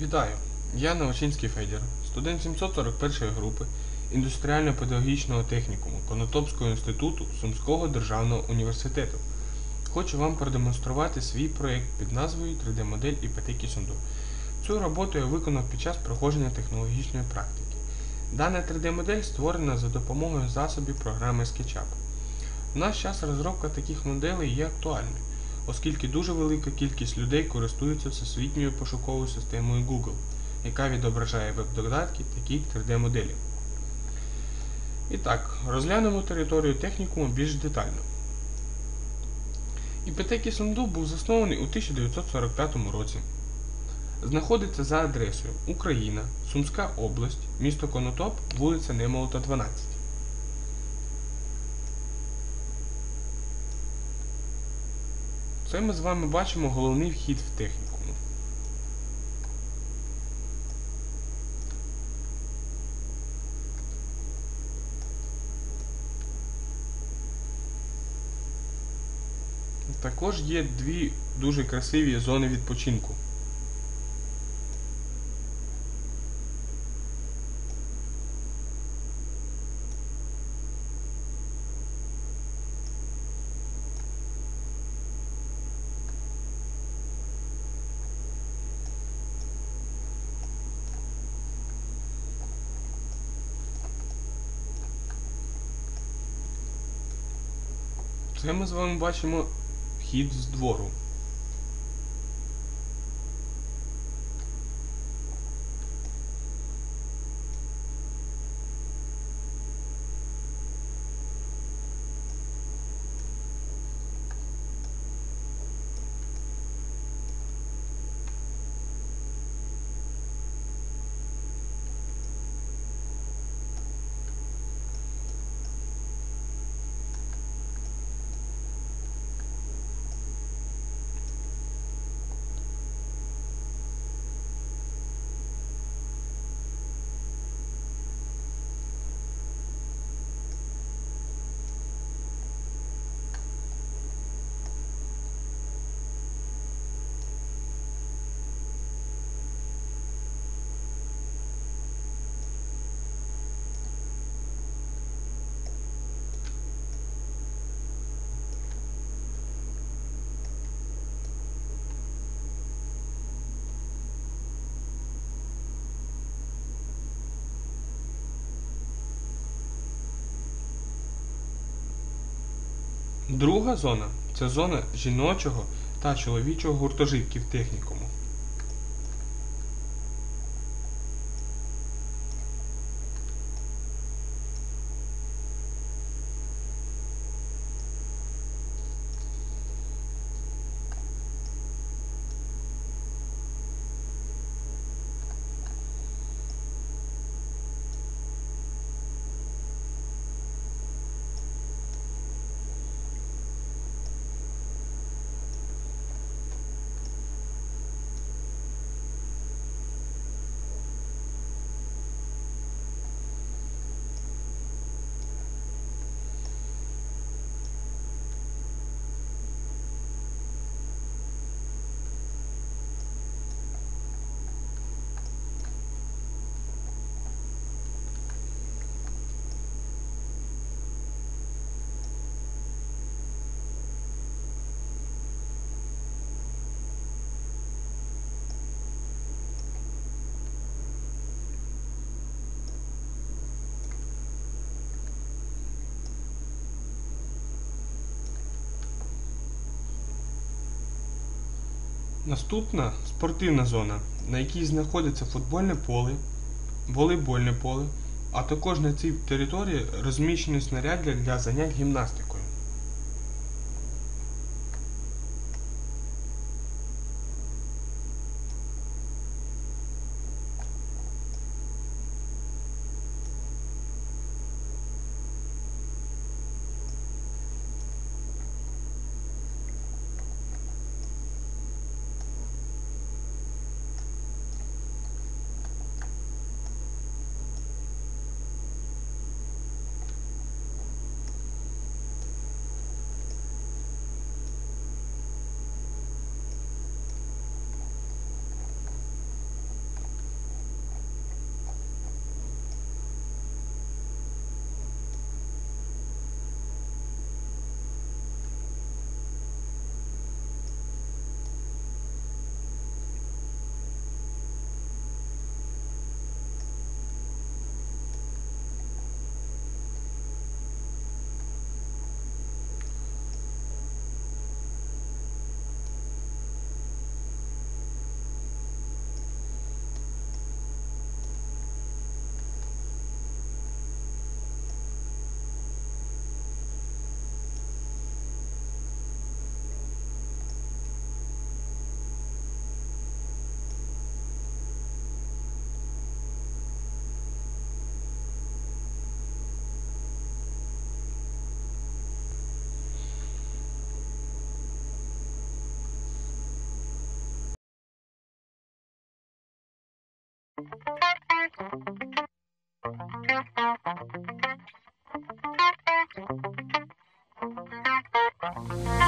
Вітаю! Я Новочинський Федір, студент 741 групи індустріально-педагогічного технікуму Конотопського інституту Сумського державного університету. Хочу вам продемонструвати свій проєкт під назвою 3D-модель іпотеки Сунду. Цю роботу я виконав під час проходження технологічної практики. Дана 3D-модель створена за допомогою засобів програми SketchUp. В наш час розробка таких моделей є актуальною оскільки дуже велика кількість людей користуються всесвітньою пошуковою системою Google, яка відображає веб-додатки таких 3D-моделів. І так, розглянемо територію технікуму більш детально. ІПТ Сунду був заснований у 1945 році. Знаходиться за адресою Україна, Сумська область, місто Конотоп, вулиця Немолота, 12. Це ми з вами бачимо головний вхід в техніку. Також є дві дуже красиві зони відпочинку. Це ми з вами бачимо вхід з двору. Друга зона це зона жіночого та чоловічого гуртожитків технікуму. Наступна спортивна зона, на якій знаходиться футбольне поле, волейбольне поле, а також на цій території розміщені снаряддя для занять гімнастикою. Thank you.